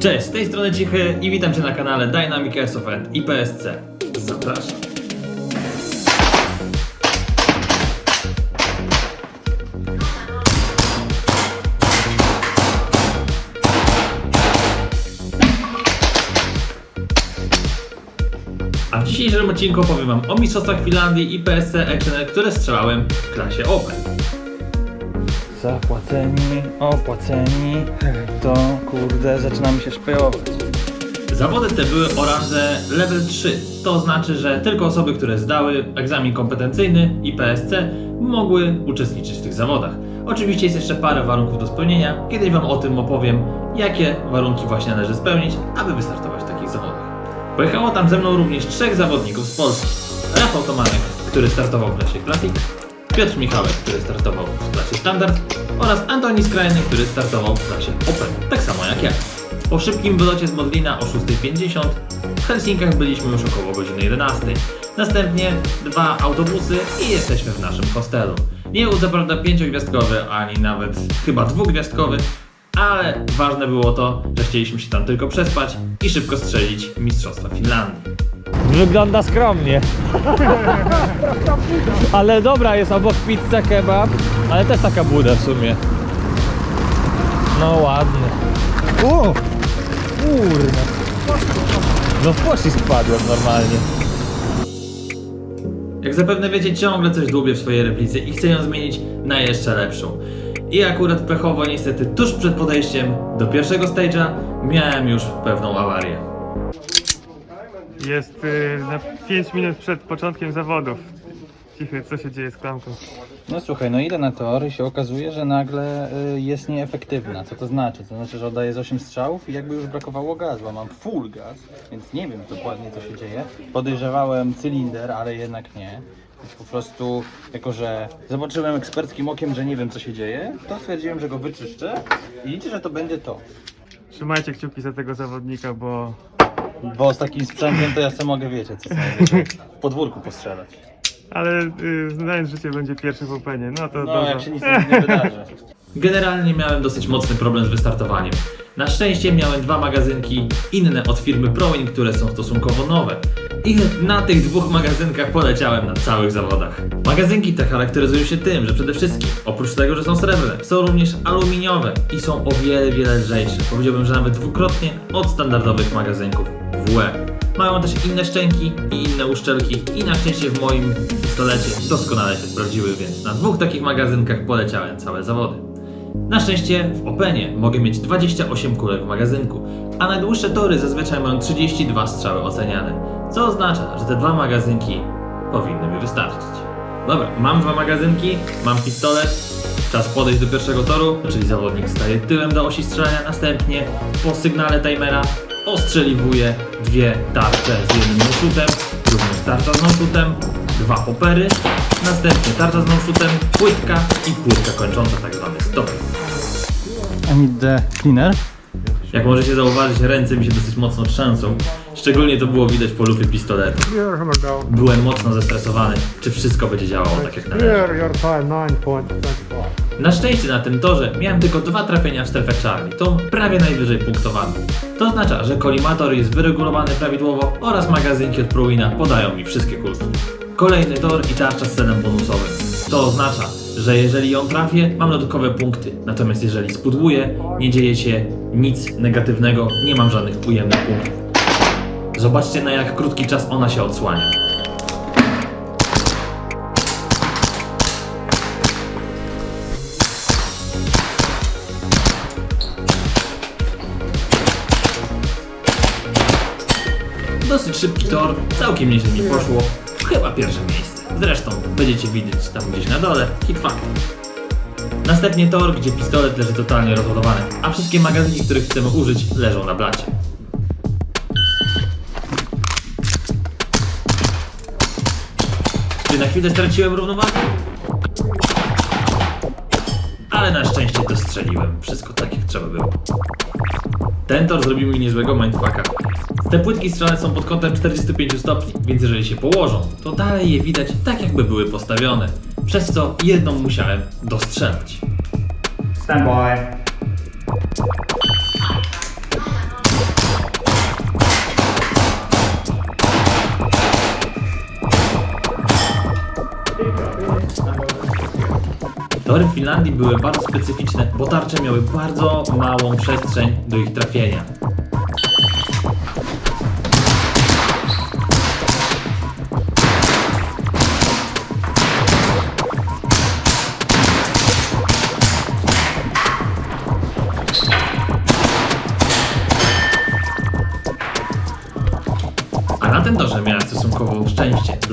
Cześć, z tej strony Cichy i witam Cię na kanale Dynamic Airsoft IPSC. Zapraszam. A w dzisiejszym odcinku opowiem Wam o Mistrzostwach Finlandii i PSC które strzelałem w klasie Open. Zapłaceni, opłaceni, to kurde zaczynamy się szpejować. Zawody te były o randze level 3. To znaczy, że tylko osoby, które zdały egzamin kompetencyjny i PSC mogły uczestniczyć w tych zawodach. Oczywiście jest jeszcze parę warunków do spełnienia. Kiedyś Wam o tym opowiem, jakie warunki właśnie należy spełnić, aby wystartować w takich zawodach. Pojechało tam ze mną również trzech zawodników z Polski. Rafał Tomanek, który startował w klasie Classic, Piotr Michałek, który startował w klasie Standard oraz Antoni Skrajny, który startował w klasie Open, tak samo jak ja. Po szybkim wylocie z Modlina o 6.50 w Helsinkach byliśmy już około godziny 11. Następnie dwa autobusy i jesteśmy w naszym hostelu. Nie był co prawda pięciogwiazdkowy, ani nawet chyba dwugwiazdkowy, ale ważne było to, że chcieliśmy się tam tylko przespać i szybko strzelić Mistrzostwa Finlandii. Wygląda skromnie. ale dobra, jest obok pizza kebab, ale też taka buda w sumie. No ładny. O! Kurde. No w poślizg wpadłem normalnie. Jak zapewne wiecie, ciągle coś dłubię w swojej replicy i chcę ją zmienić na jeszcze lepszą. I akurat pechowo niestety tuż przed podejściem do pierwszego stage'a miałem już pewną awarię. Jest y, na 5 minut przed początkiem zawodów. Cichy, co się dzieje z klamką? No słuchaj, no idę na tor i się okazuje, że nagle y, jest nieefektywna. Co to znaczy? To znaczy, że oddaję z 8 strzałów i jakby już brakowało gazu, a mam full gaz, więc nie wiem dokładnie co się dzieje. Podejrzewałem cylinder, ale jednak nie. Po prostu, jako że zobaczyłem eksperckim okiem, że nie wiem co się dzieje, to stwierdziłem, że go wyczyszczę i liczę, że to będzie to. Trzymajcie kciuki za tego zawodnika, bo Bo z takim sprzętem to ja sobie mogę, wiecie, co sobie w podwórku postrzelać. ale y, znając życie będzie pierwszy w Openie, no to No, dobrze. jak się nic nie nie wydarzy. Generalnie miałem dosyć mocny problem z wystartowaniem. Na szczęście miałem dwa magazynki inne od firmy Prowin, które są stosunkowo nowe. I na tych dwóch magazynkach poleciałem na całych zawodach. Magazynki te charakteryzują się tym, że przede wszystkim, oprócz tego, że są srebrne, są również aluminiowe i są o wiele, wiele lżejsze. Powiedziałbym, że nawet dwukrotnie od standardowych magazynków WE. Mają też inne szczęki i inne uszczelki i na szczęście w moim pistolecie doskonale się sprawdziły, więc na dwóch takich magazynkach poleciałem całe zawody. Na szczęście w Openie mogę mieć 28 kulek w magazynku, a najdłuższe tory zazwyczaj mają 32 strzały oceniane, co oznacza, że te dwa magazynki powinny mi wystarczyć. Dobra, mam dwa magazynki, mam pistolet, czas podejść do pierwszego toru, czyli zawodnik staje tyłem do osi strzelania, następnie po sygnale timera ostrzeliwuje dwie tarcze z jednym noszutem, również tarcza z noszutem, dwa popery, następnie tarcza z noszutem, płytka i płytka kończąca tak zwany stop. I need the cleaner. Jak możecie zauważyć, ręce mi się dosyć mocno trzęsą. Szczególnie to było widać po lupie pistoletu. Byłem mocno zestresowany, czy wszystko będzie działało tak jak należy. Clear your time 9.25. Na szczęście na tym torze miałem tylko dwa trafienia w strefę Charlie, tą prawie najwyżej punktowaną. To oznacza, że kolimator jest wyregulowany prawidłowo oraz magazynki od Prowina podają mi wszystkie kulki. Kolejny tor i tarcza z celem bonusowym. To oznacza, że jeżeli ją trafię, mam dodatkowe punkty. Natomiast jeżeli spudłuję, nie dzieje się nic negatywnego, nie mam żadnych ujemnych punktów. Zobaczcie na jak krótki czas ona się odsłania. Dosyć szybki tor, całkiem nieźle mi poszło. Chyba pierwsze miejsce. Zresztą będziecie widzieć tam gdzieś na dole hit factor. Następnie tor, gdzie pistolet leży totalnie rozładowany, a wszystkie magazynki, których chcemy użyć, leżą na blacie. Na chwilę straciłem równowagę? Ale na szczęście dostrzeliłem. Wszystko tak jak trzeba było. Ten tor zrobił mi niezłego mindfucka. Te płytki strzelane są pod kątem 45 stopni, więc jeżeli się położą, to dalej je widać tak jakby były postawione. Przez co jedną musiałem dostrzelać. Stand by. Tory w Finlandii były bardzo specyficzne, bo tarcze miały bardzo małą przestrzeń do ich trafienia.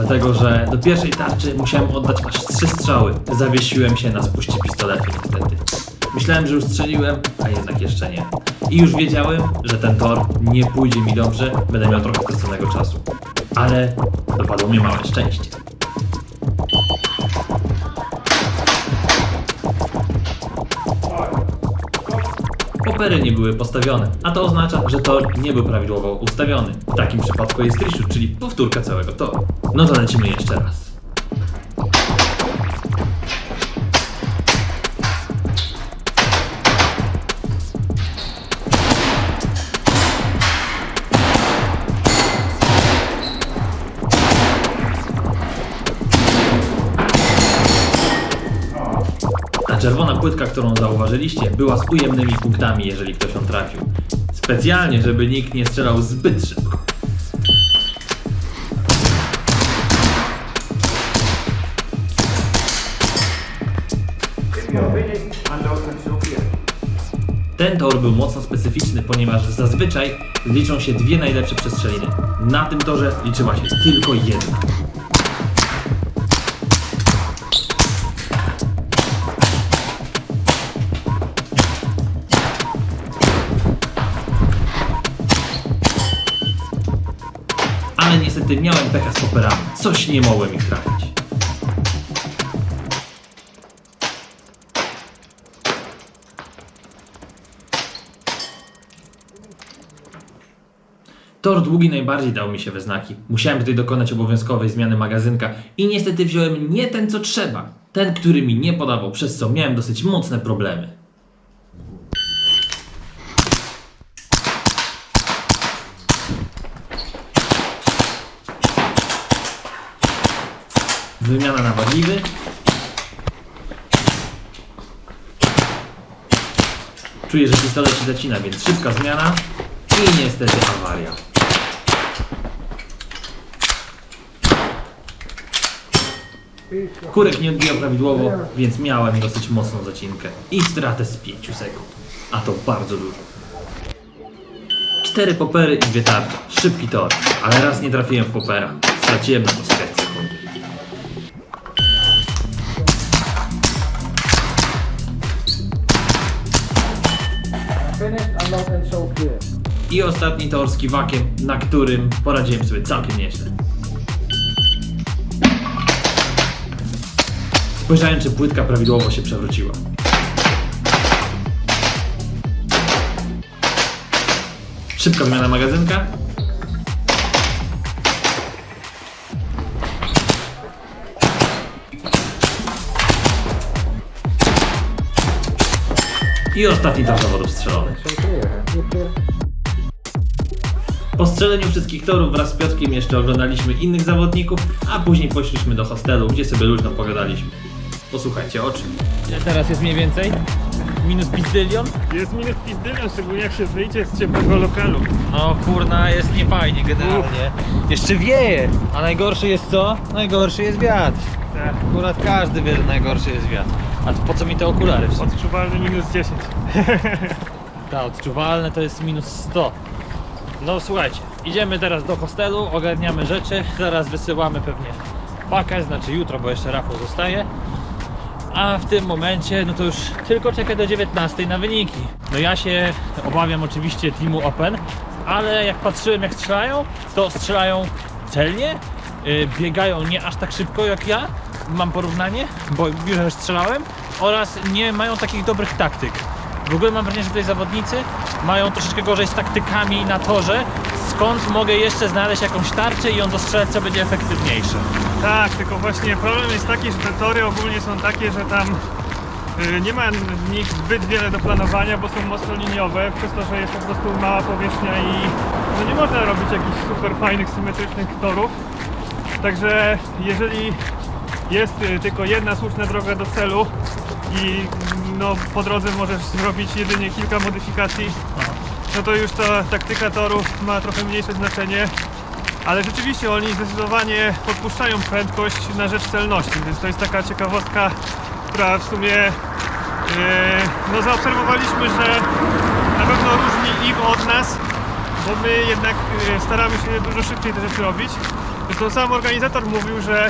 Dlatego że do pierwszej tarczy musiałem oddać aż trzy strzały. Zawiesiłem się na spuście pistoletu niestety. Myślałem, że już strzeliłem, a jednak jeszcze nie. I już wiedziałem, że ten tor nie pójdzie mi dobrze, będę miał trochę straconego czasu. Ale dopadło mnie małe szczęście. Opery nie były postawione, a to oznacza, że tor nie był prawidłowo ustawiony. W takim przypadku jest reshoot, czyli powtórka całego toru. No to lecimy jeszcze raz. Płytka, którą zauważyliście, była z ujemnymi punktami, jeżeli ktoś ją trafił. Specjalnie, żeby nikt nie strzelał zbyt szybko. Ten tor był mocno specyficzny, ponieważ zazwyczaj liczą się dwie najlepsze przestrzeliny. Na tym torze liczyła się tylko jedna. Miałem pecha z operami. Coś nie mogłem ich trafić. Tor długi najbardziej dał mi się we znaki. Musiałem tutaj dokonać obowiązkowej zmiany magazynka i niestety wziąłem nie ten co trzeba. Ten, który mi nie podawał, przez co miałem dosyć mocne problemy. Wymiana na wadliwy. Czuję, że pistolet się zacina, więc szybka zmiana i niestety awaria. Kurek nie odbijał prawidłowo, więc miałem dosyć mocną zacinkę i stratę z 5 sekund. A to bardzo dużo. Cztery popery i dwie tarcze. Szybki tor, ale raz nie trafiłem w popera. Straciłem na to 4 sekundy. I ostatni tor z na którym poradziłem sobie całkiem nieźle. Spojrzałem, czy płytka prawidłowo się przewróciła. Szybka wymiana magazynka. I ostatni tor zawodów strzelony. Po strzeleniu wszystkich torów wraz z Piotrkiem jeszcze oglądaliśmy innych zawodników, a później poszliśmy do hostelu, gdzie sobie luźno pogadaliśmy. Posłuchajcie o czym. Ile teraz jest mniej więcej? Minus pizdylion? Jest minus pizdylion, szczególnie jak się wyjdzie z ciepłego lokalu. No kurna, jest niefajnie generalnie. Jeszcze wieje. A najgorszy jest co? Najgorszy jest wiatr. Tak. Akurat każdy wie, że najgorszy jest wiatr. A to po co mi te okulary? w sumie? Odczuwalny minus 10. Ta, odczuwalne to jest minus 100. No słuchajcie, idziemy teraz do hostelu, ogarniamy rzeczy, zaraz wysyłamy pewnie pakę, znaczy jutro, bo jeszcze Rafał zostaje. A w tym momencie, no to już tylko czekać do 19 na wyniki. No ja się obawiam oczywiście teamu Open, ale jak patrzyłem jak strzelają, to strzelają celnie, yy, biegają nie aż tak szybko jak ja, mam porównanie, bo już strzelałem, oraz nie mają takich dobrych taktyk. W ogóle mam wrażenie, że tutaj zawodnicy mają troszeczkę gorzej z taktykami na torze, skąd mogę jeszcze znaleźć jakąś tarczę i ją dostrzelać, co będzie efektywniejsze. Tak, tylko właśnie problem jest taki, że te tory ogólnie są takie, że tam y, nie ma w nich zbyt wiele do planowania, bo są mocno liniowe, przez to, że jest po prostu mała powierzchnia i no nie można robić jakichś super fajnych, symetrycznych torów. Także jeżeli jest y, tylko jedna słuszna droga do celu i no, po drodze możesz zrobić jedynie kilka modyfikacji, no to już ta taktyka toru ma trochę mniejsze znaczenie. Ale rzeczywiście oni zdecydowanie podpuszczają prędkość na rzecz celności, więc to jest taka ciekawostka, która w sumie e, no zaobserwowaliśmy, że na pewno różni ich od nas, bo my jednak e, staramy się dużo szybciej te rzeczy robić. Zresztą sam organizator mówił, że,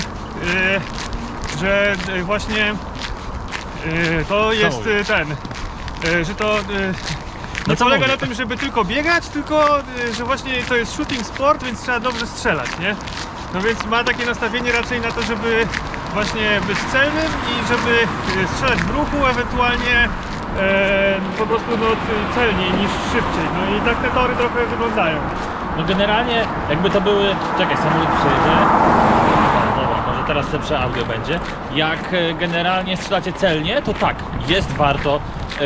że e, właśnie e, to jest e, ten, e, że to No nie polega mówię? na tym, żeby tylko biegać, tylko że właśnie to jest shooting sport, więc trzeba dobrze strzelać, nie? No więc ma takie nastawienie raczej na to, żeby właśnie być celnym i żeby strzelać w ruchu, ewentualnie e, po prostu no, celniej niż szybciej. No i tak te tory trochę wyglądają. No generalnie jakby to były... Czekaj, samolot przyjedzie. Teraz lepsze audio będzie. Jak e, generalnie strzelacie celnie, to tak, jest warto, e,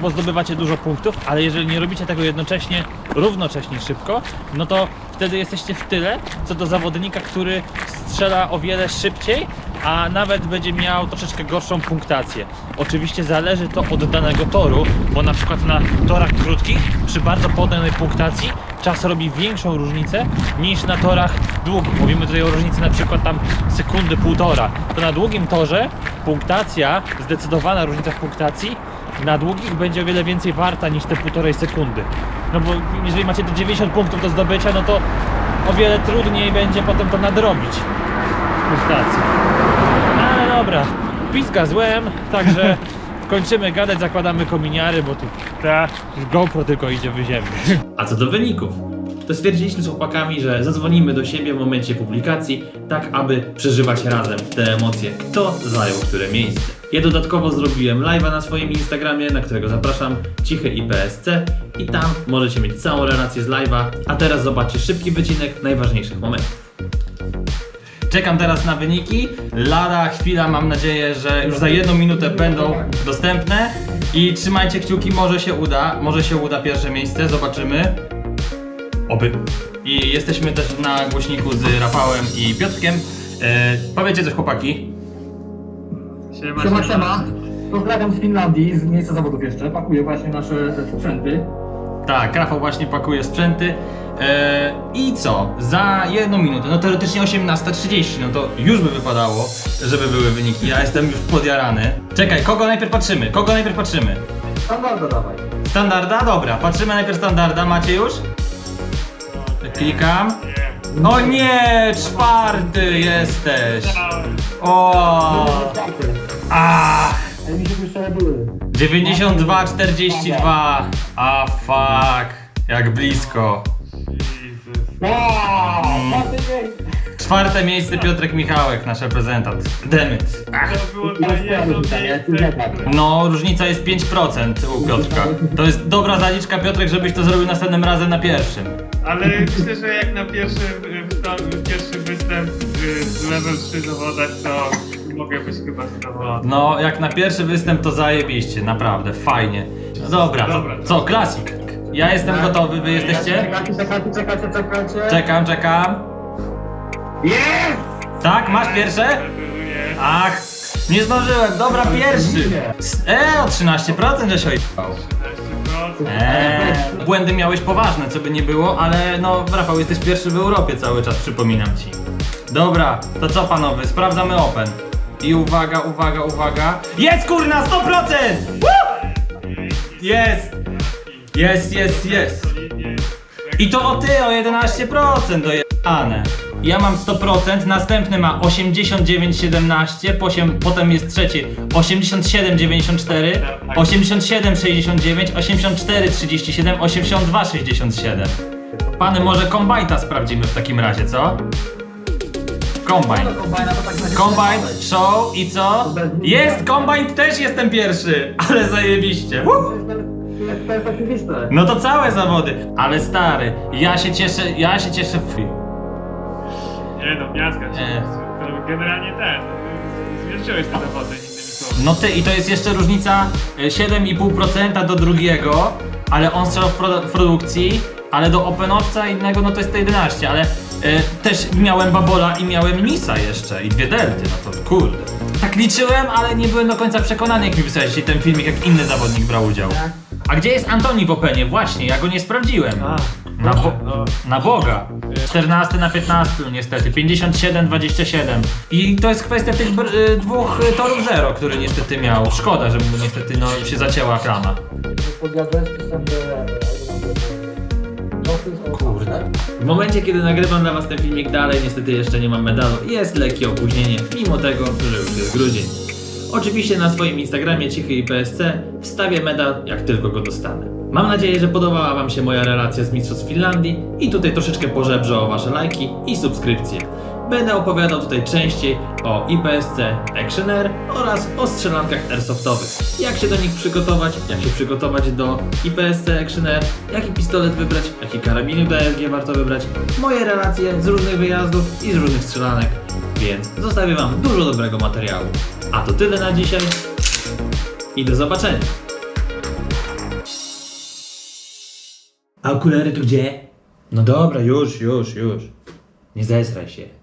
bo zdobywacie dużo punktów, ale jeżeli nie robicie tego jednocześnie, równocześnie szybko, no to wtedy jesteście w tyle, co do zawodnika, który strzela o wiele szybciej, a nawet będzie miał troszeczkę gorszą punktację. Oczywiście zależy to od danego toru, bo na przykład na torach krótkich, przy bardzo podanej punktacji, czas robi większą różnicę niż na torach długich. Mówimy tutaj o różnicy na przykład tam sekundy, półtora. To na długim torze punktacja, zdecydowana różnica w punktacji, na długich będzie o wiele więcej warta niż te półtorej sekundy. No bo jeżeli macie te 90 punktów do zdobycia, no to o wiele trudniej będzie potem to nadrobić punktację. No ale dobra, piska złem, także kończymy gadać, zakładamy kominiary, bo tu Tak. GoPro tylko idzie w ziemię. A co do wyników? To stwierdziliśmy z chłopakami, że zadzwonimy do siebie w momencie publikacji, tak aby przeżywać razem te emocje, kto zajął które miejsce. Ja dodatkowo zrobiłem live'a na swoim Instagramie, na którego zapraszam, Cichy i PSC i tam możecie mieć całą relację z live'a, a teraz zobaczcie szybki wycinek najważniejszych momentów. Czekam teraz na wyniki. Lada chwila, mam nadzieję, że już za jedną minutę będą dostępne. I trzymajcie kciuki, może się uda. Może się uda pierwsze miejsce, zobaczymy. Oby. I jesteśmy też na głośniku z Rafałem i Piotrkiem. E, powiedzcie coś chłopaki. Siema, Siema, siema. Pozdrawiam z Finlandii, z miejsca zawodów jeszcze. Pakuję właśnie nasze sprzęty. Tak, Rafał właśnie pakuje sprzęty. E, I co? Za jedną minutę, no teoretycznie 18.30, no to już by wypadało, żeby były wyniki. Ja jestem już podjarany. Czekaj, kogo najpierw patrzymy? Kogo najpierw patrzymy? Standarda dawaj. Standarda? Dobra, patrzymy najpierw standarda, macie już? Klikam. O nie, czwarty jesteś. O, a, Ale mi się jeszcze były. 92, 42. A fuck, jak blisko. Czwarte miejsce Piotrek Michałek, nasz reprezentant. Demet. Ach. To było na jedno miejsce. No, różnica jest 5% u Piotrka. To jest dobra zaliczka, Piotrek, żebyś to zrobił następnym razem na pierwszym. Ale myślę, że jak na pierwszy, y, wsta- pierwszy występ y, z level 3 zawodach, to mogę być chyba zadowolony. No, jak na pierwszy występ to zajebiście, naprawdę, fajnie. No dobra, to, Dobra. co, klasik. Ja jestem gotowy, wy jesteście? Czekajcie, czekajcie, czekajcie, czekajcie. Czekam, czekam. Jest! Tak, masz pierwsze? Ach, nie zdążyłem, dobra, pierwszy. S- E, o 13% że się ojebał. 13%. Eee, błędy miałeś poważne, co by nie było, ale no, Rafał, jesteś pierwszy w Europie cały czas, przypominam ci. Dobra, to co panowie, sprawdzamy Open. I uwaga, uwaga, uwaga. Jest kurna, 100%! Woo! Jest! Jest, jest, jest. I to o ty, o 11% dojebane. Ja mam 100%, następny ma 89,17, posiem- potem jest trzeci 87,94, 87,69, 84,37, 82,67. Pany, może kombajta sprawdzimy w takim razie, co? Kombajn. To Kombajn, show i co? Jest, kombajn też jestem pierwszy, ale zajebiście. To jest oczywiste. No to całe zawody, ale stary, ja się cieszę, ja się cieszę w Nie no, miazga się. Nie. To Generalnie ten. Zwierzyłeś te zawody, innymi słowy. No ty, i to jest jeszcze różnica e, 7,5% do drugiego, ale on strzelał w, produ- w produkcji, ale do openowca innego no to jest to 11, ale e, też miałem babola i miałem misa jeszcze i dwie delty, no to kurde. tak liczyłem, ale nie byłem do końca przekonany, jak mi wysłałeś ten filmik, jak inny zawodnik brał udział. A gdzie jest Antoni w Openie? Właśnie, ja go nie sprawdziłem. A, Na, bo na Boga. 14 na 15 niestety, 57-27. I to jest kwestia tych br- y, dwóch y, torów zero, który niestety miał. Szkoda, że mu niestety no, się zacięła klama. Kurde. W momencie, kiedy nagrywam dla was ten filmik dalej, niestety jeszcze nie mam medalu. Jest lekkie opóźnienie, mimo tego, że już jest grudzień. Oczywiście na swoim Instagramie Cichy i PSC wstawię medal, jak tylko go dostanę. Mam nadzieję, że podobała wam się moja relacja z Mistrzostw Finlandii i tutaj troszeczkę pożebrzę o wasze lajki i subskrypcje. Będę opowiadał tutaj częściej o IPSC Action Air oraz o strzelankach airsoftowych. Jak się do nich przygotować, jak się przygotować do IPSC Action Air, jaki pistolet wybrać, jaki karabiny do ASG warto wybrać, moje relacje z różnych wyjazdów i z różnych strzelanek. Więc zostawię wam dużo dobrego materiału. A to tyle na dzisiaj i do zobaczenia. A okulary to gdzie? No dobra, już, już, już. Nie zesraj się.